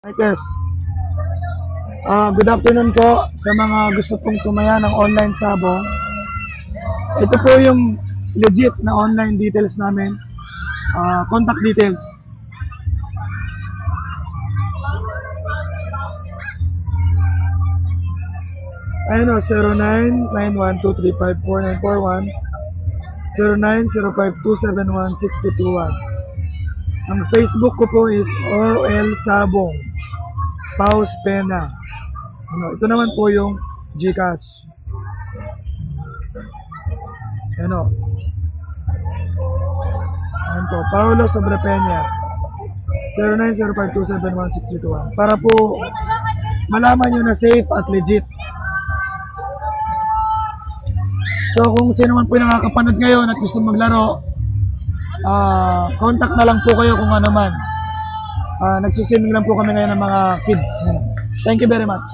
Hi, Tess. Ah, good afternoon po sa mga gusto pong tumaya ng online sabong. Ito po yung legit na online details namin. Ah, contact details. Ayun o, 0991235441 0905271621 Ang Facebook ko po is OL Sabong Paus Pena. Ano, ito naman po yung GCash. Ano? Ayan po, Paolo Sobrepeña. 0905271621 para po malaman nyo na safe at legit. So kung sino man po yung nakakapanood ngayon at gusto maglaro, ah contact na lang po kayo kung ano man. Ah, nagsisiming lang po kami ngayon ng mga kids. Thank you very much.